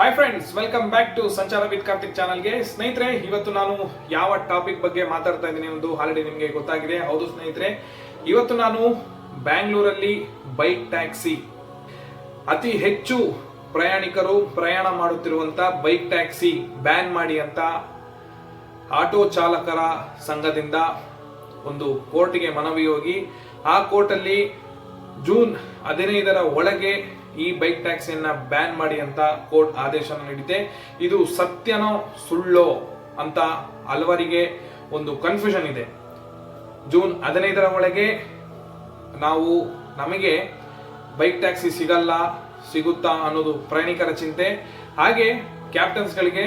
Hi friends welcome back to Sanchara with Karthik ಚಾನಲ್ಗೆ ಸ್ನೇಹಿತರೆ, ಇವತ್ತು ನಾನು ಯಾವ ಟಾಪಿಕ್ ಬಗ್ಗೆ ಮಾತಾಡ್ತಾ ಇದ್ದೀನಿ ಒಂದು ಆಲ್ರೆಡಿ ನಿಮಗೆ ಗೊತ್ತಾಗಿದೆ. ಹೌದು ಸ್ನೇಹಿತರೆ, ಇವತ್ತು ನಾನು ಬ್ಯಾಂಗ್ಳೂರಲ್ಲಿ ಬೈಕ್ ಟ್ಯಾಕ್ಸಿ ಅತಿ ಹೆಚ್ಚು ಪ್ರಯಾಣಿಕರು ಪ್ರಯಾಣ ಮಾಡುತ್ತಿರುವಂಥ ಬೈಕ್ ಟ್ಯಾಕ್ಸಿ ಬ್ಯಾನ್ ಮಾಡಿ ಅಂತ ಆಟೋ ಚಾಲಕರ ಸಂಘದಿಂದ ಒಂದು ಕೋರ್ಟ್ಗೆ ಮನವಿ ಹೋಗಿ, ಆ ಕೋರ್ಟಲ್ಲಿ ಜೂನ್ ಹದಿನೈದರ ಒಳಗೆ ಈ ಬೈಕ್ ಟ್ಯಾಕ್ಸಿಯನ್ನ ಬ್ಯಾನ್ ಮಾಡಿ ಅಂತ ಕೋರ್ಟ್ ಆದೇಶ ನೀಡಿದೆ. ಇದು ಸತ್ಯನೋ ಸುಳ್ಳೋ ಅಂತ ಹಲವರಿಗೆ ಒಂದು ಕನ್ಫ್ಯೂಷನ್ ಇದೆ. ಜೂನ್ ಹದಿನೈದರ ಒಳಗೆ ನಾವು ನಮಗೆ ಬೈಕ್ ಟ್ಯಾಕ್ಸಿ ಸಿಗಲ್ಲ, ಸಿಗುತ್ತಾ ಅನ್ನೋದು ಪ್ರಯಾಣಿಕರ ಚಿಂತೆ. ಹಾಗೆ ಕ್ಯಾಪ್ಟನ್ಸ್ಗಳಿಗೆ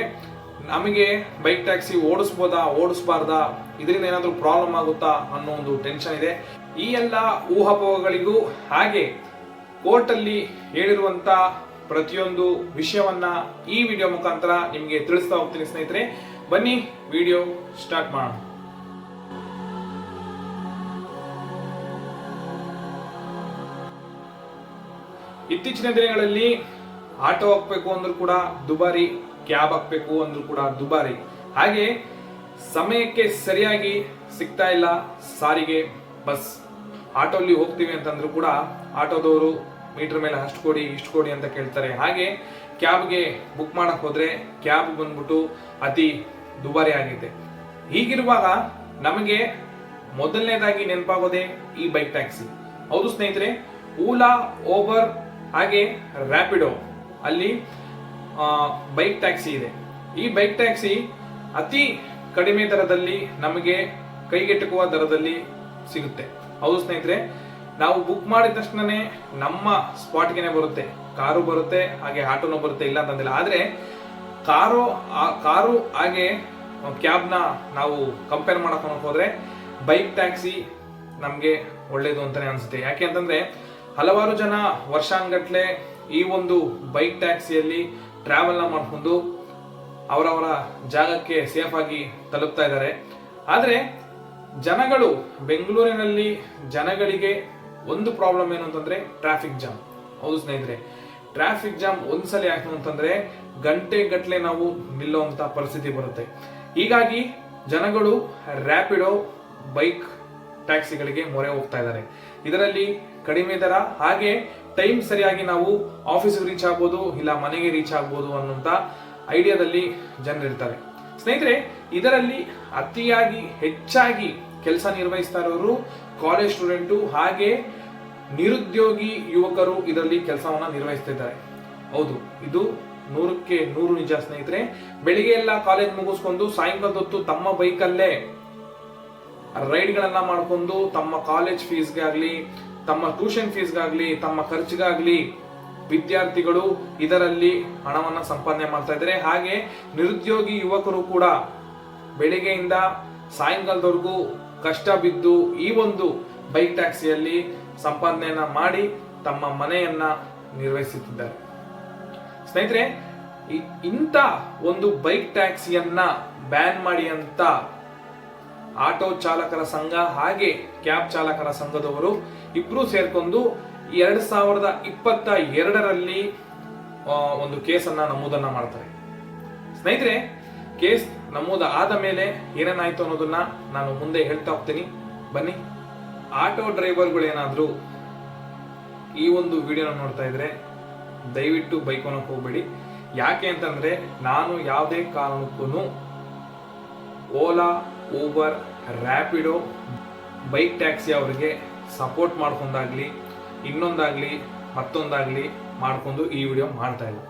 ನಮಗೆ ಬೈಕ್ ಟ್ಯಾಕ್ಸಿ ಓಡಿಸ್ಬೋದಾ, ಓಡಿಸ್ಬಾರ್ದಾ, ಇದರಿಂದ ಏನಾದರೂ ಪ್ರಾಬ್ಲಮ್ ಆಗುತ್ತಾ ಅನ್ನೋ ಒಂದು ಟೆನ್ಷನ್ ಇದೆ. ಈ ಎಲ್ಲ ಊಹಾಪೋಹಗಳಿಗೂ ಹಾಗೆ ಕೋರ್ಟಲ್ಲಿ ಹೇಳಿರುವಂತ ಪ್ರತಿಯೊಂದು ವಿಷಯವನ್ನ ಈ ವಿಡಿಯೋ ಮುಖಾಂತರ ನಿಮಗೆ ತಿಳಿಸ್ತಾ ಹೋಗ್ತೀನಿ ಸ್ನೇಹಿತರೆ. ಬನ್ನಿ, ವಿಡಿಯೋ ಸ್ಟಾರ್ಟ್ ಮಾಡೋಣ. ಇತ್ತೀಚಿನ ದಿನಗಳಲ್ಲಿ ಆಟೋ ಹಾಕ್ಬೇಕು ಅಂದ್ರೂ ಕೂಡ ದುಬಾರಿ, ಕ್ಯಾಬ್ ಹಾಕ್ಬೇಕು ಅಂದ್ರೂ ಕೂಡ ದುಬಾರಿ. ಹಾಗೆ ಸಮಯಕ್ಕೆ ಸರಿಯಾಗಿ ಸಿಗ್ತಾ ಇಲ್ಲ ಸಾರಿಗೆ, ಬಸ್. ಆಟೋಲ್ಲಿ ಹೋಗ್ತೀವಿ ಅಂತಂದ್ರೂ ಕೂಡ ಆಟೋದವರು ಮೀಟರ್ ಮೇಲೆ ಅಷ್ಟು ಕೊಡಿ, ಇಷ್ಟು ಕೊಡಿ ಅಂತ ಕೇಳ್ತಾರೆ. ಹಾಗೆ ಕ್ಯಾಬ್ಗೆ ಬುಕ್ ಮಾಡಕ್ ಹೋದ್ರೆ ಕ್ಯಾಬ್ ಬಂದ್ಬಿಟ್ಟು ಅತಿ ದುಬಾರಿ ಆಗಿದೆ. ಹೀಗಿರುವಾಗ ನಮಗೆ ಮೊದಲನೇದಾಗಿ ನೆನಪಾಗೋದೇ ಈ ಬೈಕ್ ಟ್ಯಾಕ್ಸಿ ಹೌದು ಸ್ನೇಹಿತರೆ ಓಲಾ ಓಬರ್ ಹಾಗೆ ರ್ಯಾಪಿಡೋ ಅಲ್ಲಿ ಬೈಕ್ ಟ್ಯಾಕ್ಸಿ ಇದೆ. ಈ ಬೈಕ್ ಟ್ಯಾಕ್ಸಿ ಅತಿ ಕಡಿಮೆ ದರದಲ್ಲಿ ನಮಗೆ ಕೈಗೆಟುಕುವ ದರದಲ್ಲಿ ಸಿಗುತ್ತೆ. ಹೌದು ಸ್ನೇಹಿತರೆ ನಾವು ಬುಕ್ ಮಾಡಿದ ತಕ್ಷಣನೇ ನಮ್ಮ ಸ್ಪಾಟ್ಗೆನೆ ಬರುತ್ತೆ. ಕಾರು ಬರುತ್ತೆ, ಹಾಗೆ ಆಟೋನು ಬರುತ್ತೆ, ಇಲ್ಲ ಅಂತಂದಿಲ್ಲ. ಆದ್ರೆ ಕಾರು ಆ- ಕಾರು ಹಾಗೆ ಕ್ಯಾಬ್ನ ನಾವು ಕಂಪೇರ್ ಮಾಡಕ್ ಹೋದ್ರೆ ಬೈಕ್ ಟ್ಯಾಕ್ಸಿ ನಮಗೆ ಒಳ್ಳೇದು ಅಂತಾನೆ ಅನ್ಸುತ್ತೆ. ಯಾಕೆ ಅಂತಂದ್ರೆ ಹಲವಾರು ಜನ ವರ್ಷಾನ್ಗಟ್ಲೆ ಈ ಒಂದು ಬೈಕ್ ಟ್ಯಾಕ್ಸಿಯಲ್ಲಿ ಟ್ರಾವೆಲ್ನ ಮಾಡ್ಕೊಂಡು ಅವರವರ ಜಾಗಕ್ಕೆ ಸೇಫ್ ಆಗಿ ತಲುಪ್ತಾ ಇದ್ದಾರೆ. ಆದ್ರೆ ಜನಗಳು ಬೆಂಗಳೂರಿನಲ್ಲಿ ಜನಗಳಿಗೆ ಒಂದು ಪ್ರಾಬ್ಲಮ್ ಏನು ಅಂತಂದ್ರೆ ಟ್ರಾಫಿಕ್ ಜಾಮ್ ಹೌದು ಸ್ನೇಹಿತರೆ ಟ್ರಾಫಿಕ್ ಜಾಮ್ ಒಂದ್ಸಲಿ ಯಾಕೆ ಅಂತಂದ್ರೆ ಗಂಟೆ ಗಟ್ಟಲೆ ನಾವು ನಿಲ್ಲುವಂತ ಪರಿಸ್ಥಿತಿ ಬರುತ್ತೆ. ಹೀಗಾಗಿ ಜನಗಳು ರ್ಯಾಪಿಡೋ ಬೈಕ್ ಟ್ಯಾಕ್ಸಿಗಳಿಗೆ ಮೊರೆ ಹೋಗ್ತಾ ಇದ್ದಾರೆ. ಇದರಲ್ಲಿ ಕಡಿಮೆ ದರ, ಹಾಗೆ ಟೈಮ್ ಸರಿಯಾಗಿ ನಾವು ಆಫೀಸ್ಗೆ ರೀಚ್ ಆಗ್ಬೋದು, ಇಲ್ಲ ಮನೆಗೆ ರೀಚ್ ಆಗ್ಬೋದು ಅನ್ನುವಂತ ಐಡಿಯಾದಲ್ಲಿ ಜನರಿರ್ತಾರೆ. ಸ್ನೇಹಿತರೆ, ಇದರಲ್ಲಿ ಅತಿಯಾಗಿ ಹೆಚ್ಚಾಗಿ ಕೆಲಸ ನಿರ್ವಹಿಸ್ತಾ ಇರೋರು ಕಾಲೇಜ್ ಸ್ಟೂಡೆಂಟು ಹಾಗೆ ನಿರುದ್ಯೋಗಿ ಯುವಕರು ಇದರಲ್ಲಿ ಕೆಲಸವನ್ನ ನಿರ್ವಹಿಸ್ತಿದ್ದಾರೆ ಹೌದು, ಇದು ನೂರಕ್ಕೆ ನೂರು ನಿಜ ಸ್ನೇಹಿತರೆ. ಬೆಳಿಗ್ಗೆ ಎಲ್ಲ ಕಾಲೇಜ್ ಮುಗಿಸ್ಕೊಂಡು ಸಾಯಂಕಾಲದ ಹೊತ್ತು ತಮ್ಮ ಬೈಕಲ್ಲೇ ರೈಡ್ಗಳನ್ನ ಮಾಡ್ಕೊಂಡು ತಮ್ಮ ಕಾಲೇಜ್ ಫೀಸ್ಗಾಗ್ಲಿ ತಮ್ಮ ಟ್ಯೂಷನ್ ಫೀಸ್ಗಾಗ್ಲಿ ತಮ್ಮ ಖರ್ಚಿಗಾಗ್ಲಿ ವಿದ್ಯಾರ್ಥಿಗಳು ಇದರಲ್ಲಿ ಹಣವನ್ನ ಸಂಪಾದನೆ ಮಾಡ್ತಾ ಇದ್ದಾರೆ. ಹಾಗೆ ನಿರುದ್ಯೋಗಿ ಯುವಕರು ಕೂಡ ಬೆಳಿಗ್ಗೆಯಿಂದ ಸಾಯಂಕಾಲದವರೆಗೂ ಕಷ್ಟ ಬಿದ್ದು ಈ ಒಂದು ಬೈಕ್ ಟ್ಯಾಕ್ಸಿಯಲ್ಲಿ ಸಂಪಾದನೆಯನ್ನ ಮಾಡಿ ತಮ್ಮ ಮನೆಯನ್ನ ನಿರ್ವಹಿಸುತ್ತಿದ್ದಾರೆ. ಸ್ನೇಹಿತರೆ ಇಂಥ ಒಂದು ಬೈಕ್ ಟ್ಯಾಕ್ಸಿಯನ್ನ ಬ್ಯಾನ್ ಮಾಡಿ ಅಂತ ಆಟೋ ಚಾಲಕರ ಸಂಘ ಹಾಗೆ ಕ್ಯಾಬ್ ಚಾಲಕರ ಸಂಘದವರು ಇಬ್ರು ಸೇರ್ಕೊಂಡು ಎರಡ್ ಸಾವಿರದ ಇಪ್ಪತ್ತ ಎರಡರಲ್ಲಿ ಒಂದು ಕೇಸನ್ನ ನಮೂದನ್ನ ಮಾಡ್ತಾರೆ. ಸ್ನೇಹಿತರೆ, ಕೇಸ್ ನಮೂದ ಆದ ಮೇಲೆ ಏನೇನಾಯ್ತು ಅನ್ನೋದನ್ನ ನಾನು ಮುಂದೆ ಹೇಳ್ತಾ ಹೋಗ್ತೀನಿ. ಬನ್ನಿ. ಆಟೋ ಡ್ರೈವರ್ಗಳೇನಾದರೂ ಈ ಒಂದು ವಿಡಿಯೋನ ನೋಡ್ತಾ ಇದ್ರೆ ದಯವಿಟ್ಟು ಬೈಕ್ ಹೋಗಬೇಡಿ. ಹೋಗ್ಬೇಡಿ ಯಾಕೆ ಅಂತಂದ್ರೆ ನಾನು ಯಾವುದೇ ಕಾರಣಕ್ಕೂ Ola, Uber Rapido bike taxi ಅವರಿಗೆ ಸಪೋರ್ಟ್ ಮಾಡ್ಕೊಂಡಾಗ್ಲಿ, ಇನ್ನೊಂದಾಗ್ಲಿ, ಮತ್ತೊಂದಾಗ್ಲಿ ಮಾಡ್ಕೊಂಡು ಈ ವಿಡಿಯೋ ಮಾಡ್ತಾ ಇಲ್ಲ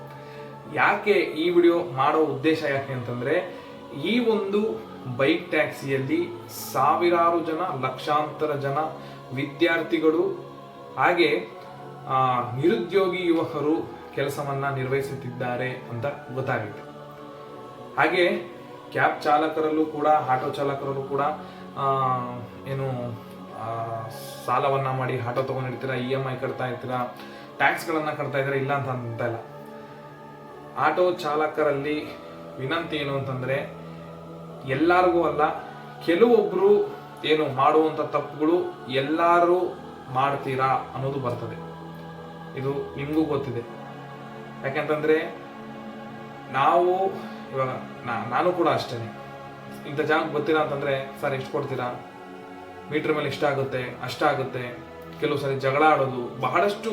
ಯಾಕೆ ಈ ವಿಡಿಯೋ ಮಾಡೋ ಉದ್ದೇಶ ಯಾಕೆ ಅಂತಂದ್ರೆ ಈ ಒಂದು ಬೈಕ್ ಟ್ಯಾಕ್ಸಿಯಲ್ಲಿ ಸಾವಿರಾರು ಜನ, ಲಕ್ಷಾಂತರ ಜನ ವಿದ್ಯಾರ್ಥಿಗಳು ಹಾಗೆ ನಿರುದ್ಯೋಗಿ ಯುವಕರು ಕೆಲಸವನ್ನ ನಿರ್ವಹಿಸುತ್ತಿದ್ದಾರೆ ಅಂತ ಗೊತ್ತಾಗಿದೆ ಹಾಗೆ ಕ್ಯಾಬ್ ಚಾಲಕರಲ್ಲೂ ಕೂಡ, ಆಟೋ ಚಾಲಕರಲ್ಲೂ ಕೂಡ ಏನು ಸಾಲವನ್ನ ಮಾಡಿ ಆಟೋ ತಗೊಂಡಿರ್ತೀರಾ ಇ ಎಂ ಐ ಕಟ್ತಾ ಇರ್ತೀರಾ ಟ್ಯಾಕ್ಸ್ಗಳನ್ನ ಕಟ್ತಾ ಇದ್ದೀರಾ, ಇಲ್ಲ ಅಂತ ಅಂತ ಇಲ್ಲ. ಆಟೋ ಚಾಲಕರಲ್ಲಿ ವಿನಂತಿ ಏನು ಅಂತಂದ್ರೆ ಎಲ್ಲರಿಗೂ ಅಲ್ಲ, ಕೆಲವೊಬ್ರು ಏನು ಮಾಡುವಂತ ತಪ್ಪುಗಳು ಎಲ್ಲರೂ ಮಾಡ್ತೀರಾ ಅನ್ನೋದು ಬರ್ತದೆ. ಇದು ನಿಮಗೂ ಗೊತ್ತಿದೆ. ಯಾಕೆಂತಂದ್ರೆ ನಾವು ಇವಾಗ ನಾನು ಕೂಡ ಅಷ್ಟೇ ಇಂಥ ಜಾಗಕ್ಕೆ ಗೊತ್ತಿಲ್ಲ ಅಂತಂದ್ರೆ, ಸರ್, ಎಷ್ಟು ಕೊಡ್ತೀರಾ? ಮೀಟರ್ ಮೇಲೆ ಇಷ್ಟಾಗುತ್ತೆ ಅಷ್ಟಾಗುತ್ತೆ ಕೆಲವು ಸರಿ ಜಗಳ ಆಡೋದು, ಬಹಳಷ್ಟು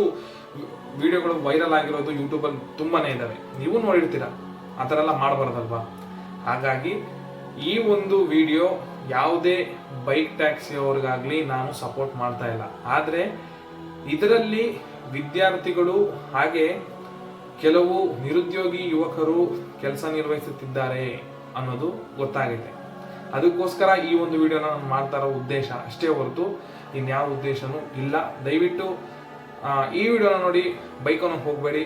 ವಿಡಿಯೋಗಳು ವೈರಲ್ ಆಗಿರೋದು ಯೂಟ್ಯೂಬಲ್ಲಿ ತುಂಬಾನೇ ಇದ್ದಾವೆ ನೀವು ನೋಡಿರ್ತೀರಾ? ಆ ಥರ ಎಲ್ಲ ಮಾಡಬಾರ್ದಲ್ವಾ? ಹಾಗಾಗಿ ಈ ಒಂದು ವಿಡಿಯೋ ಯಾವುದೇ ಬೈಕ್ ಟ್ಯಾಕ್ಸಿ ಅವ್ರಿಗಾಗಲಿ ನಾನು ಸಪೋರ್ಟ್ ಮಾಡ್ತಾ ಇಲ್ಲ. ಆದರೆ ಇದರಲ್ಲಿ ವಿದ್ಯಾರ್ಥಿಗಳು ಹಾಗೆ ಕೆಲವು ನಿರುದ್ಯೋಗಿ ಯುವಕರು ಕೆಲಸ ನಿರ್ವಹಿಸುತ್ತಿದ್ದಾರೆ ಅನ್ನೋದು ಗೊತ್ತಾಗಿದೆ ಅದಕ್ಕೋಸ್ಕರ ಈ ಒಂದು ವಿಡಿಯೋನ ನಾನು ಮಾಡ್ತಾ ಇರೋ ಉದ್ದೇಶ ಅಷ್ಟೇ ಹೊರತು ಇನ್ಯಾವ ಉದ್ದೇಶನೂ ಇಲ್ಲ. ದಯವಿಟ್ಟು ಈ ವಿಡಿಯೋನ ನೋಡಿ, ಬೈಕನ್ನು ಹೋಗಬೇಡಿ.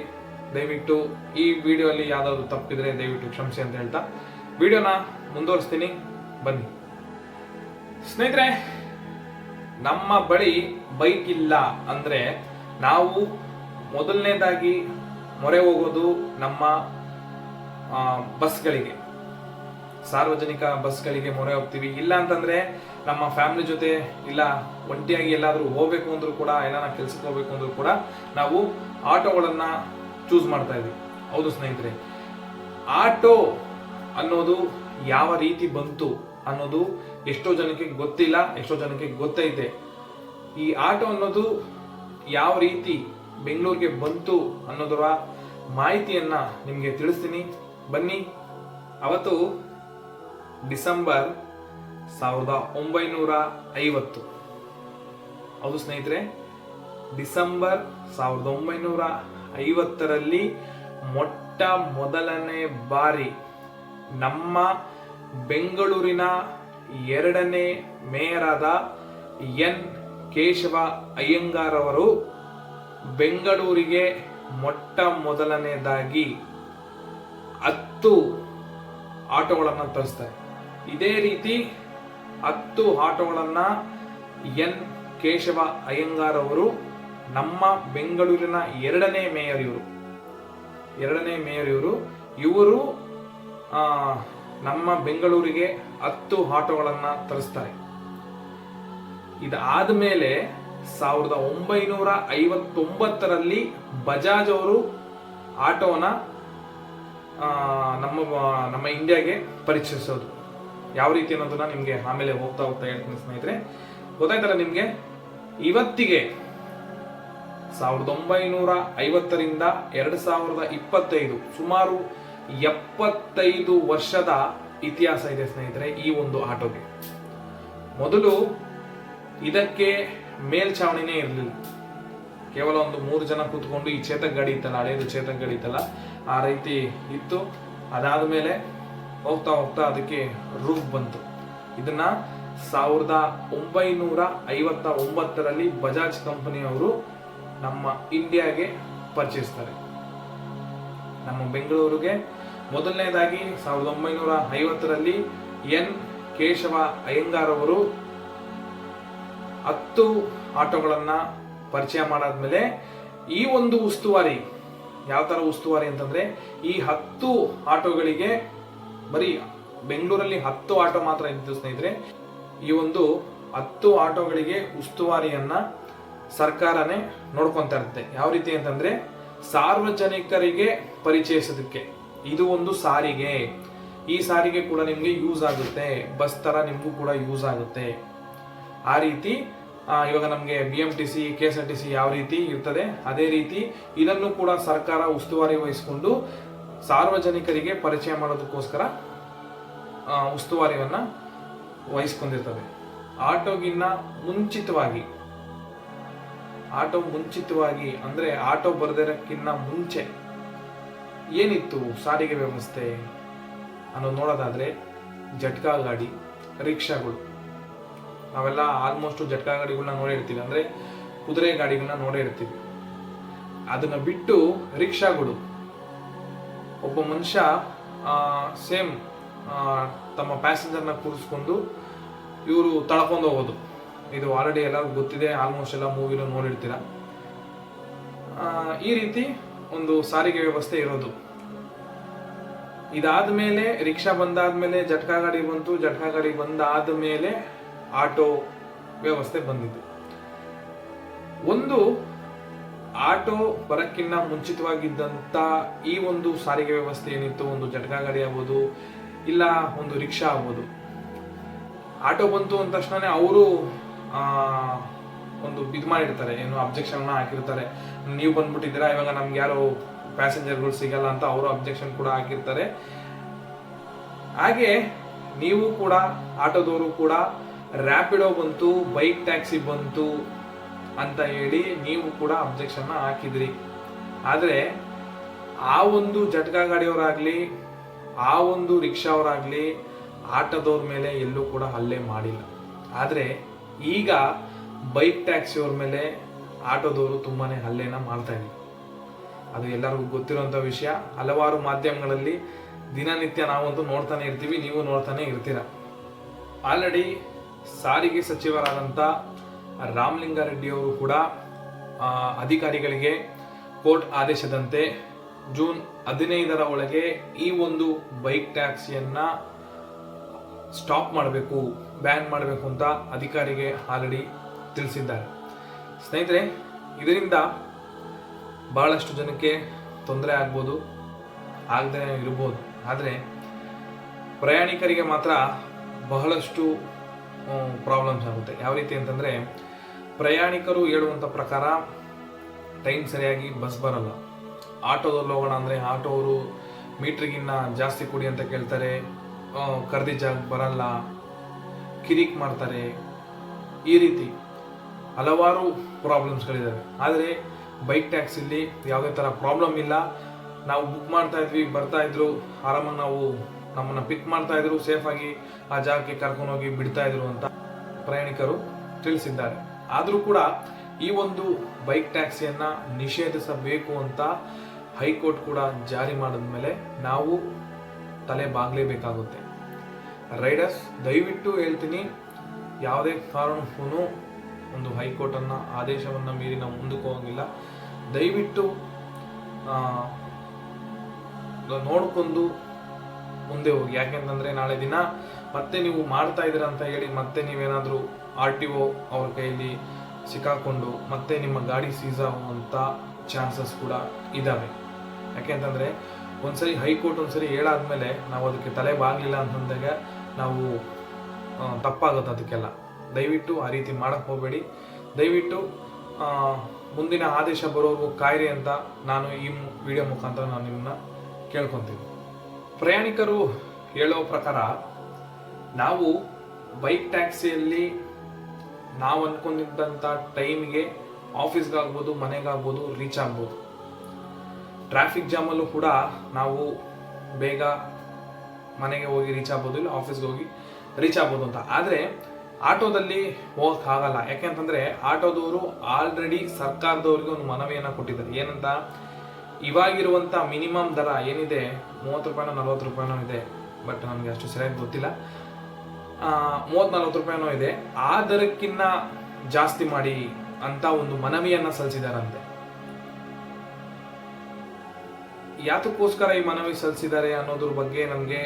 ದಯವಿಟ್ಟು ಈ ವಿಡಿಯೋಲಿ ಯಾವ್ದಾದ್ರು ತಪ್ಪಿದ್ರೆ ದಯವಿಟ್ಟು ಕ್ಷಮಿಸಿ ಅಂತ ಹೇಳ್ತಾ ವಿಡಿಯೋನ ಮುಂದುವರಿಸ್ತೀನಿ. ಬನ್ನಿ. ಸ್ನೇಹಿತರೆ, ನಮ್ಮ ಬಳಿ ಬೈಕ್ ಇಲ್ಲ ಅಂದ್ರೆ ನಾವು ಮೊದಲನೇದಾಗಿ ಮೊರೆ ಹೋಗೋದು ನಮ್ಮ ಬಸ್ಗಳಿಗೆ. ಸಾರ್ವಜನಿಕ ಬಸ್ಗಳಿಗೆ ಮೊರೆ ಹೋಗ್ತೀವಿ. ಇಲ್ಲ ಅಂತಂದ್ರೆ ನಮ್ಮ ಫ್ಯಾಮಿಲಿ ಜೊತೆ ಇಲ್ಲ, ಒಂಟಿಯಾಗಿ ಎಲ್ಲಾದರೂ ಹೋಗ್ಬೇಕು ಅಂದ್ರೂ ಕೂಡ ಏನಾರ ಕೆಲ್ಸಕ್ಕೆ ಹೋಗ್ಬೇಕು ಅಂದ್ರೂ ಕೂಡ ನಾವು ಆಟೋಗಳನ್ನ ಚೂಸ್ ಮಾಡ್ತಾ ಇದ್ವಿ ಹೌದು ಸ್ನೇಹಿತರೆ. ಆಟೋ ಅನ್ನೋದು ಯಾವ ರೀತಿ ಬಂತು ಅನ್ನೋದು ಎಷ್ಟೋ ಜನಕ್ಕೆ ಗೊತ್ತಿಲ್ಲ, ಎಷ್ಟೋ ಜನಕ್ಕೆ ಗೊತ್ತೈತೆ ಈ ಆಟೋ ಅನ್ನೋದು ಯಾವ ರೀತಿ ಬೆಂಗಳೂರಿಗೆ ಬಂತು ಅನ್ನೋದರ ಮಾಹಿತಿಯನ್ನ ನಿಮಗೆ ತಿಳಿಸ್ತೀನಿ. ಬನ್ನಿ, ಅವತ್ತು ಡಿಸೆಂಬರ್ ಸಾವಿರದ ಒಂಬೈನೂರ ಐವತ್ತು. ಹೌದು ಸ್ನೇಹಿತರೆ, ಡಿಸೆಂಬರ್ ಸಾವಿರದ ಒಂಬೈನೂರ ಐವತ್ತರಲ್ಲಿ ಮೊಟ್ಟ ಮೊದಲನೇ ಬಾರಿ ನಮ್ಮ ಬೆಂಗಳೂರಿನ ಎರಡನೇ ಮೇಯರಾದ ಎನ್. ಕೇಶವ ಅಯ್ಯಂಗಾರ್ ಅವರು ಬೆಂಗಳೂರಿಗೆ ಮೊಟ್ಟ ಮೊದಲನೇದಾಗಿ ಹತ್ತು ಆಟೋಗಳನ್ನು ತರಿಸ್ತಾರೆ. ಇದೇ ರೀತಿ ಹತ್ತು ಆಟೋಗಳನ್ನ ಎನ್. ಕೇಶವ ಅಯ್ಯಂಗಾರ್ ಅವರು ನಮ್ಮ ಬೆಂಗಳೂರಿನ ಎರಡನೇ ಮೇಯರ್ ಇವರು. ಎರಡನೇ ಮೇಯರ್ ಇವರು. ಇವರು ನಮ್ಮ ಬೆಂಗಳೂರಿಗೆ ಹತ್ತು ಆಟೋಗಳನ್ನು ತರಿಸ್ತಾರೆ. ಇದಾದ ಮೇಲೆ ಸಾವಿರದ ಒಂಬೈನೂರ ಐವತ್ತೊಂಬತ್ತರಲ್ಲಿ ಬಜಾಜ್ ಅವರು ಆಟೋನ ನಮ್ಮ ನಮ್ಮ ಇಂಡಿಯಾಗೆ ಪರಿಚಯಿಸೋದು. ಯಾವ ರೀತಿ ಅನ್ನೋದನ್ನ ನಿಮಗೆ ಆಮೇಲೆ ಹೋಗ್ತಾ ಹೋಗ್ತಾ ಹೇಳ್ತೀನಿ ಸ್ನೇಹಿತರೆ. ಗೊತ್ತಾಯ್ತಲ್ಲ ನಿಮಗೆ? ಇವತ್ತಿಗೆ ಸಾವಿರದ ಒಂಬೈನೂರ ಐವತ್ತರಿಂದ ಎರಡು ಸಾವಿರದ ಇಪ್ಪತ್ತೈದು ಸುಮಾರು ಎಪ್ಪತ್ತೈದು ವರ್ಷದ ಇತಿಹಾಸ ಇದೆ ಸ್ನೇಹಿತರೆ ಈ ಒಂದು ಆಟೋಗೆ. ಮೊದಲು ಇದಕ್ಕೆ ಮೇಲ್ಛಾವಣಿನೇ ಇರಲಿಲ್ಲ. ಕೇವಲ ಒಂದು ಮೂರು ಜನ ಕೂತ್ಕೊಂಡು ಈ ಚೇತಕ್ ಗಾಡಿ ಇತ್ತಲ್ಲ, ಹಳೇದು ಚೇತಕ್ ಗಾಡಿ ಇತ್ತಲ್ಲ, ಆ ರೀತಿ ಇತ್ತು. ಅದಾದ ಮೇಲೆ ಹೋಗ್ತಾ ಹೋಗ್ತಾ ಅದಕ್ಕೆ ರೂಫ್ ಬಂತು. ಇದನ್ನ ಸಾವಿರದ ಒಂಬೈನೂರ ಐವತ್ತ ಒಂಬತ್ತರಲ್ಲಿ ಬಜಾಜ್ ಕಂಪನಿಯವರು ನಮ್ಮ ಇಂಡಿಯಾಗೆ ಪರಿಚಯಿಸ್ತಾರೆ ನಮ್ಮ ಬೆಂಗಳೂರಿಗೆ ಮೊದಲನೇದಾಗಿ ಸಾವಿರದ ಒಂಬೈನೂರ ಐವತ್ತರಲ್ಲಿ ಎನ್. ಕೇಶವ ಅಯ್ಯಂಗಾರ್ ಅವರು ಹತ್ತು ಆಟೋಗಳನ್ನ ಪರಿಚಯ ಮಾಡಾದ್ಮೇಲೆ ಈ ಒಂದು ಉಸ್ತುವಾರಿ, ಯಾವ ತರ ಉಸ್ತುವಾರಿ ಅಂತಂದ್ರೆ ಈ ಹತ್ತು ಆಟೋಗಳಿಗೆ ಬರೀ ಬೆಂಗಳೂರಲ್ಲಿ ಹತ್ತು ಆಟೋ ಮಾತ್ರ ಇದ್ದು ಸ್ನೇಹಿತರೆ, ಈ ಒಂದು ಹತ್ತು ಆಟೋಗಳಿಗೆ ಉಸ್ತುವಾರಿಯನ್ನ ಸರ್ಕಾರನೇ ನೋಡ್ಕೊಂತ ಇರುತ್ತೆ. ಯಾವ ರೀತಿ ಅಂತಂದ್ರೆ ಸಾರ್ವಜನಿಕರಿಗೆ ಪರಿಚಯಿಸೋದಕ್ಕೆ. ಇದು ಒಂದು ಸಾರಿಗೆ. ಈ ಸಾರಿಗೆ ಕೂಡ ನಿಮಗೆ ಯೂಸ್ ಆಗುತ್ತೆ. ಬಸ್ ತರ ನಿಮಗೂ ಕೂಡ ಯೂಸ್ ಆಗುತ್ತೆ. ಆ ರೀತಿ ಇವಾಗ ನಮಗೆ B M T C K S R T C ಯಾವ ರೀತಿ ಇರ್ತದೆ, ಅದೇ ರೀತಿ ಇದನ್ನು ಕೂಡ ಸರ್ಕಾರ ಉಸ್ತುವಾರಿ ವಹಿಸಿಕೊಂಡು ಸಾರ್ವಜನಿಕರಿಗೆ ಪರಿಚಯ ಮಾಡೋದಕ್ಕೋಸ್ಕರ ಉಸ್ತುವಾರಿಯನ್ನು ವಹಿಸ್ಕೊಂಡಿರ್ತದೆ ಆಟೋಗಿನ್ನ ಮುಂಚಿತವಾಗಿ, ಆಟೋ ಮುಂಚಿತವಾಗಿ ಅಂದ್ರೆ ಆಟೋ ಬರದಿರಕ್ಕಿನ್ನ ಮುಂಚೆ ಏನಿತ್ತು ಸಾರಿಗೆ ವ್ಯವಸ್ಥೆ ಅನ್ನೋದು ನೋಡೋದಾದ್ರೆ ಜಟ್ಕಾ ಗಾಡಿ ರಿಕ್ಷಾಗಳು. ನಾವೆಲ್ಲ ಆಲ್ಮೋಸ್ಟ್ ಜಟ್ಕಾ ಗಾಡಿಗಳನ್ನ ನೋಡೇ ಇರ್ತೀವಿ. ಅಂದ್ರೆ ಕುದುರೆ ಗಾಡಿಗಳನ್ನ ನೋಡೇ ಇರ್ತೀವಿ. ಅದನ್ನ ಬಿಟ್ಟು ರಿಕ್ಷಾಗಳು. ಒಬ್ಬ ಮನುಷ್ಯ ಸೇಮ್ ತಮ್ಮ ಪ್ಯಾಸೆಂಜರ್ನ ಕೂರಿಸ್ಕೊಂಡು ಇವರು ತಳ್ಕೊಂಡು ಹೋಗೋದು. ಇದು ಆಲ್ರೆಡಿ ಎಲ್ಲರಿಗೂ ಗೊತ್ತಿದೆ ಆಲ್ಮೋಸ್ಟ್ ಎಲ್ಲ ಮೂವಿಲು ನೋಡಿರ್ತೀರ. ಈ ರೀತಿ ಒಂದು ಸಾರಿಗೆ ವ್ಯವಸ್ಥೆ ಇರೋದು. ಇದಾದ ಮೇಲೆ ರಿಕ್ಷಾ ಬಂದಾದ ಮೇಲೆ ಜಟ್ಕಾ ಗಾಡಿ ಬಂತು, ಜಟ್ಕಾ ಗಾಡಿ ಬಂದಾದ ಮೇಲೆ ಆಟೋ ವ್ಯವಸ್ಥೆ ಬಂದಿದ್ದು. ಒಂದು ಆಟೋ ಬರಕ್ಕಿನ್ನ ಮುಂಚಿತವಾಗಿದ್ದಂಥ ಈ ಒಂದು ಸಾರಿಗೆ ವ್ಯವಸ್ಥೆ ಏನಿತ್ತು? ಒಂದು ಜಟಕಾ ಗಾಡಿ ಆಗ್ಬೋದು, ಇಲ್ಲ ಒಂದು ರಿಕ್ಷಾ ಆಗ್ಬೋದು. ಆಟೋ ಬಂತು ಅಂದ ತಕ್ಷಣ ಅವರು ಒಂದು ಇದು ಮಾಡಿರ್ತಾರೆ, ಏನು ಅಬ್ಜೆಕ್ಷನ್ ಹಾಕಿರ್ತಾರೆ. ನೀವು ಬಂದ್ಬಿಟ್ಟಿದ್ದೀರಾ, ಇವಾಗ ನಮ್ಗೆ ಯಾರು ಪ್ಯಾಸೆಂಜರ್ಗಳು ಸಿಗಲ್ಲ ಅಂತ ಅವರು ಅಬ್ಜೆಕ್ಷನ್ ಕೂಡ ಹಾಕಿರ್ತಾರೆ. ಹಾಗೆ ನೀವು ಕೂಡ, ಆಟೋದವರು ಕೂಡ ರ್ಯಾಪಿಡೋ ಬಂತು ಬೈಕ್ ಟ್ಯಾಕ್ಸಿ ಬಂತು ಅಂತ ಹೇಳಿ ನೀವು ಕೂಡ ಅಬ್ಜೆಕ್ಷನ್ನ ಹಾಕಿದ್ರಿ. ಆದರೆ ಆ ಒಂದು ಜಟ್ಕಾ ಗಾಡಿಯವರಾಗ್ಲಿ, ಆ ಒಂದು ರಿಕ್ಷಾ ಅವರಾಗ್ಲಿ ಆಟೋದವ್ರ ಮೇಲೆ ಎಲ್ಲೂ ಕೂಡ ಹಲ್ಲೆ ಮಾಡಿಲ್ಲ. ಆದರೆ ಈಗ ಬೈಕ್ ಟ್ಯಾಕ್ಸಿಯವ್ರ ಮೇಲೆ ಆಟೋದವರು ತುಂಬಾನೇ ಹಲ್ಲೆನ ಮಾಡ್ತಾ ಇದ್ದಾರೆ ಅದು ಎಲ್ಲರಿಗೂ ಗೊತ್ತಿರುವಂಥ ವಿಷಯ. ಹಲವಾರು ಮಾಧ್ಯಮಗಳಲ್ಲಿ ದಿನನಿತ್ಯ ನಾವಂತೂ ನೋಡ್ತಾನೆ ಇರ್ತೀವಿ, ನೀವು ನೋಡ್ತಾನೆ ಇರ್ತೀರ? ಆಲ್ರೆಡಿ ಸಾರಿಗೆ ಸಚಿವರಾದಂಥ ರಾಮಲಿಂಗಾರೆಡ್ಡಿಯವರು ಕೂಡ ಅಧಿಕಾರಿಗಳಿಗೆ ಕೋರ್ಟ್ ಆದೇಶದಂತೆ ಜೂನ್ ಹದಿನೈದರ ಒಳಗೆ ಈ ಒಂದು ಬೈಕ್ ಟ್ಯಾಕ್ಸಿಯನ್ನು ಸ್ಟಾಪ್ ಮಾಡಬೇಕು, ಬ್ಯಾನ್ ಮಾಡಬೇಕು ಅಂತ ಅಧಿಕಾರಿಗೆ ಆಲ್ರೆಡಿ ತಿಳಿಸಿದ್ದಾರೆ. ಸ್ನೇಹಿತರೆ, ಇದರಿಂದ ಬಹಳಷ್ಟು ಜನಕ್ಕೆ ತೊಂದರೆ ಆಗ್ಬೋದು, ಆಗದೇ ಇರ್ಬೋದು. ಆದರೆ, ಪ್ರಯಾಣಿಕರಿಗೆ ಮಾತ್ರ ಬಹಳಷ್ಟು ಪ್ರಾಬ್ಲಮ್ಸ್ ಆಗುತ್ತೆ. ಯಾವ ರೀತಿ ಅಂತಂದರೆ, ಪ್ರಯಾಣಿಕರು ಹೇಳುವಂಥ ಪ್ರಕಾರ ಟೈಮ್ ಸರಿಯಾಗಿ ಬಸ್ ಬರಲ್ಲ. ಆಟೋದಲ್ಲಿ ಹೋಗೋಣ ಅಂದರೆ ಆಟೋ ಅವರು ಮೀಟ್ರಿಗಿನ್ನ ಜಾಸ್ತಿ ಕೊಡಿ ಅಂತ ಕೇಳ್ತಾರೆ. ಕರ್ದಿ ಜಾಗ ಬರಲ್ಲ. ಕಿರಿಕ್ ಮಾಡ್ತಾರೆ. ಈ ರೀತಿ. ಹಲವಾರು ಪ್ರಾಬ್ಲಮ್ಸ್ಗಳಿದ್ದಾವೆ ಆದರೆ ಬೈಕ್ ಟ್ಯಾಕ್ಸಿಲಿ ಯಾವುದೇ ಥರ ಪ್ರಾಬ್ಲಮ್ ಇಲ್ಲ. ನಾವು ಬುಕ್ ಮಾಡ್ತಾ ಇದ್ವಿ, ಬರ್ತಾ ಇದ್ರು. ಆರಾಮಾಗಿ ನಾವು ನಮ್ಮನ್ನು ಪಿಕ್ ಮಾಡ್ತಾ ಇದ್ರು ಸೇಫಾಗಿ ಆ ಜಾಗಕ್ಕೆ ಕರ್ಕೊಂಡೋಗಿ ಬಿಡ್ತಾ ಇದ್ರು ಅಂತ ಪ್ರಯಾಣಿಕರು ತಿಳಿಸಿದ್ದಾರೆ. ಆದರೂ ಕೂಡ ಈ ಒಂದು ಬೈಕ್ ಟ್ಯಾಕ್ಸಿಯನ್ನು ನಿಷೇಧಿಸಬೇಕು ಅಂತ ಹೈಕೋರ್ಟ್ ಕೂಡ ಜಾರಿ ಮಾಡಿದ ಮೇಲೆ ನಾವು ತಲೆ ಬಾಗಲೇಬೇಕಾಗುತ್ತೆ. ರೈಡರ್ಸ್ ದಯವಿಟ್ಟು ಹೇಳ್ತೀನಿ, ಯಾವುದೇ ಕಾರಣಕ್ಕೂ ಒಂದು ಹೈಕೋರ್ಟನ್ನು ಆದೇಶವನ್ನು ಮೀರಿ ನಾವು ಮುಂದಕ್ಕೆ ಹೋಗಂಗಿಲ್ಲ. ದಯವಿಟ್ಟು ನೋಡ್ಕೊಂಡು ಮುಂದೆ ಹೋಗಿ. ಯಾಕೆಂತಂದರೆ ನಾಳೆ ದಿನ ಮತ್ತೆ ನೀವು ಮಾಡ್ತಾ ಇದ್ದೀರಾ ಅಂತ ಹೇಳಿ ಮತ್ತೆ ನೀವೇನಾದರೂ ಆರ್ ಟಿ ಒ ಅವ್ರ ಕೈಯಲ್ಲಿ ಸಿಕ್ಕಾಕೊಂಡು ಮತ್ತೆ ನಿಮ್ಮ ಗಾಡಿ ಸೀಸ್ ಆಗುವಂಥ ಚಾನ್ಸಸ್ ಕೂಡ ಇದ್ದಾವೆ ಯಾಕೆಂತಂದರೆ ಒಂದ್ಸರಿ ಹೈಕೋರ್ಟ್ ಒಂದ್ಸರಿ ಹೇಳಾದ್ಮೇಲೆ ನಾವು ಅದಕ್ಕೆ ತಲೆ ಬಾಗಲಿಲ್ಲ ಅಂತಂದಾಗ ನಾವು ತಪ್ಪಾಗುತ್ತೆ ಅದಕ್ಕೆಲ್ಲ. ದಯವಿಟ್ಟು ಆ ರೀತಿ ಮಾಡಕ್ಕೆ ಹೋಗಬೇಡಿ. ದಯವಿಟ್ಟು ಮುಂದಿನ ಆದೇಶ ಬರೋವರೆಗೂ ಕಾಯಿರಿ ಅಂತ ನಾನು ಈ ವಿಡಿಯೋ ಮುಖಾಂತರ ನಾನು ನಿಮ್ಮನ್ನ ಕೇಳ್ಕೊತೀನಿ. ಪ್ರಯಾಣಿಕರು ಹೇಳೋ ಪ್ರಕಾರ, ನಾವು ಬೈಕ್ ಟ್ಯಾಕ್ಸಿಯಲ್ಲಿ ನಾವು ಅಂದ್ಕೊಂಡಿದ್ದಂಥ ಟೈಮ್ಗೆ ಆಫೀಸ್ಗಾಗ್ಬೋದು, ಮನೆಗಾಗ್ಬೋದು, ರೀಚ್ ಆಗ್ಬೋದು. ಟ್ರಾಫಿಕ್ ಜಾಮಲ್ಲೂ ಕೂಡ ನಾವು ಬೇಗ ಮನೆಗೆ ಹೋಗಿ ರೀಚ್ ಆಗ್ಬೋದು, ಇಲ್ಲ ಆಫೀಸ್ಗೆ ಹೋಗಿ ರೀಚ್ ಆಗ್ಬೋದು ಅಂತ. ಆದರೆ ಆಟೋದಲ್ಲಿ ಹೋಗಕ್ ಆಗಲ್ಲ. ಯಾಕೆಂತಂದ್ರೆ ಆಟೋದವರು ಆಲ್ರೆಡಿ ಸರ್ಕಾರದವರಿಗೆ ಒಂದು ಮನವಿಯನ್ನ ಕೊಟ್ಟಿದ್ದಾರೆ. ಏನಂತ? ಇವಾಗಿರುವಂತ ಮಿನಿಮಮ್ ದರ ಏನಿದೆ? ಮೂವತ್ತು ರೂಪಾಯಿನೋ ನಲ್ವತ್ತು ರೂಪಾಯಿನೋ ಇದೆ. ಬಟ್ ನನಗೆ ಅಷ್ಟು ಸರಿಯಾಗಿ ಗೊತ್ತಿಲ್ಲ. ಮೂವತ್ತು ನಲ್ವತ್ತು ರೂಪಾಯಿನೋ ಇದೆ. ಆ ದರಕ್ಕಿನ್ನ ಜಾಸ್ತಿ ಮಾಡಿ ಅಂತ ಒಂದು ಮನವಿಯನ್ನ ಸಲ್ಲಿಸಿದಾರಂತೆ ಯಾತಕ್ಕೋಸ್ಕರ ಈ ಮನವಿ ಸಲ್ಲಿಸಿದ್ದಾರೆ ಅನ್ನೋದ್ರ ಬಗ್ಗೆ ನಮಗೆ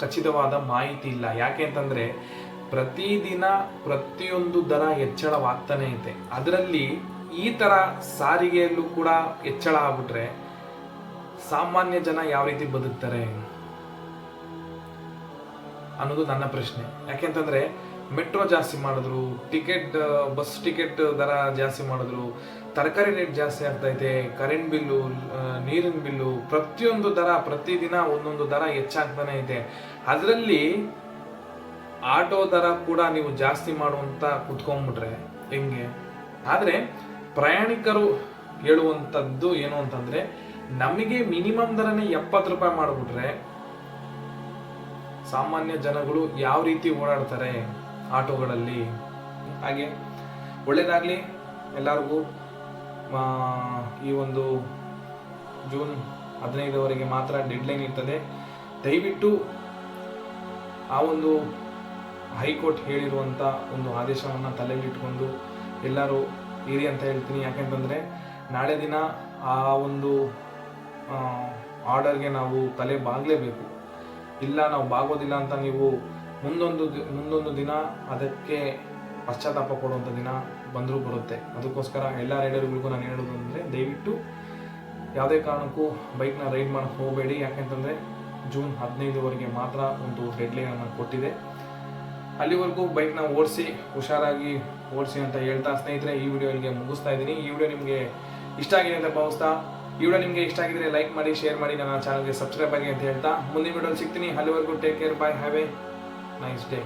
ಖಚಿತವಾದ ಮಾಹಿತಿ ಇಲ್ಲ. ಯಾಕೆ ಅಂತಂದ್ರೆ ಪ್ರತಿದಿನ ಪ್ರತಿಯೊಂದು ದರ ಹೆಚ್ಚಳವಾಗ್ತಾನೆ ಐತೆ. ಅದರಲ್ಲಿ ಈ ಥರ ಸಾರಿಗೆಯಲ್ಲೂ ಕೂಡ ಹೆಚ್ಚಳ ಆಗ್ಬಿಟ್ರೆ ಸಾಮಾನ್ಯ ಜನ ಯಾವ ರೀತಿ ಬದುಕ್ತಾರೆ? ಅನ್ನೋದು ನನ್ನ ಪ್ರಶ್ನೆ. ಯಾಕೆಂತಂದ್ರೆ ಮೆಟ್ರೋ ಜಾಸ್ತಿ ಮಾಡಿದ್ರು, ಟಿಕೆಟ್ ಬಸ್ ಟಿಕೆಟ್ ದರ ಜಾಸ್ತಿ ಮಾಡಿದ್ರು, ತರಕಾರಿ ರೇಟ್ ಜಾಸ್ತಿ ಆಗ್ತೈತೆ ಕರೆಂಟ್ ಬಿಲ್ಲು ನೀರಿನ ಬಿಲ್ಲು, ಪ್ರತಿಯೊಂದು ದರ ಪ್ರತಿದಿನ ಒಂದೊಂದು ದರ ಹೆಚ್ಚಾಗ್ತಾನೆ ಐತೆ. ಅದರಲ್ಲಿ ಆಟೋ ದರ ಕೂಡ ನೀವು ಜಾಸ್ತಿ ಮಾಡುವಂತ ಕುತ್ಕೊಂಡ್ಬಿಟ್ರೆ ಹೆಂಗೆ? ಆದ್ರೆ ಪ್ರಯಾಣಿಕರು ಹೇಳುವಂಥದ್ದು ಏನು ಅಂತಂದ್ರೆ, ನಮಗೆ ಮಿನಿಮಮ್ ದರನೇ ಎಪ್ಪತ್ತು ರೂಪಾಯಿ ಮಾಡಿಬಿಟ್ರೆ ಸಾಮಾನ್ಯ ಜನಗಳು ಯಾವ ರೀತಿ ಓಡಾಡ್ತಾರೆ ಆಟೋಗಳಲ್ಲಿ? ಹಾಗೆ, ಒಳ್ಳೇದಾಗ್ಲಿ ಎಲ್ಲರಿಗೂ. ಈ ಒಂದು ಜೂನ್ ಹದಿನೈದವರೆಗೆ ಮಾತ್ರ ಡೆಡ್ಲೈನ್ ಇರ್ತದೆ. ದಯವಿಟ್ಟು ಆ ಒಂದು ಹೈಕೋರ್ಟ್ ಹೇಳಿರುವಂಥ ಒಂದು ಆದೇಶವನ್ನು ತಲೆಯಲ್ಲಿಟ್ಕೊಂಡು ಎಲ್ಲರೂ ಇರಿ ಅಂತ ಹೇಳ್ತೀನಿ. ಯಾಕೆಂತಂದರೆ ನಾಳೆ ದಿನ ಆ ಒಂದು ಆರ್ಡರ್ಗೆ ನಾವು ತಲೆ ಬಾಗಲೇಬೇಕು. ಇಲ್ಲ ನಾವು ಬಾಗೋದಿಲ್ಲ ಅಂತ ನೀವು ಮುಂದೊಂದು ಮುಂದೊಂದು ದಿನ ಅದಕ್ಕೆ ಪಶ್ಚಾತ್ತಾಪ ಕೊಡುವಂಥ ದಿನ ಬಂದರೂ ಬರುತ್ತೆ. ಅದಕ್ಕೋಸ್ಕರ ಎಲ್ಲ ರೈಡರ್ಗಳಿಗೂ ನಾನು ಹೇಳೋದು ಅಂದರೆ ದಯವಿಟ್ಟು ಯಾವುದೇ ಕಾರಣಕ್ಕೂ ಬೈಕ್ನ ರೈಡ್ ಮಾಡೋಕ್ಕೆ ಹೋಗಬೇಡಿ. ಯಾಕೆಂತಂದರೆ ಜೂನ್ ಹದಿನೈದುವರೆಗೆ ಮಾತ್ರ ಒಂದು ಡೆಡ್ಲೈನನ್ನು ಕೊಟ್ಟಿದೆ. ಅಲ್ಲಿವರೆಗೂ ಬೈಕ್ನ ಓಡಿಸಿ, ಹುಷಾರಾಗಿ ಓಡಿಸಿ ಅಂತ ಹೇಳ್ತಾ ಸ್ನೇಹಿತರೆ, ಈ ವಿಡಿಯೋ ಇಲ್ಲಿಗೆ ಮುಗಿಸ್ತಾ ಇದ್ದೀನಿ. ಈ ವಿಡಿಯೋ ನಿಮಗೆ ಇಷ್ಟ ಆಗಿದೆ ಅಂತ ಭಾವಿಸ್ತಾ, ಈ ವಿಡಿಯೋ ನಿಮಗೆ ಇಷ್ಟ ಆಗಿದ್ರೆ ಲೈಕ್ ಮಾಡಿ ಶೇರ್ ಮಾಡಿ, ನನ್ನ ಚಾನಲ್ಗೆ ಸಬ್ಸ್ಕ್ರೈಬ್ ಆಗಿ ಅಂತ ಹೇಳ್ತಾ. ಮುಂದಿನ ವಿಡಿಯೋ ಸಿಗ್ತೀನಿ. ಅಲ್ಲಿವರೆಗೂ take care bye have a nice day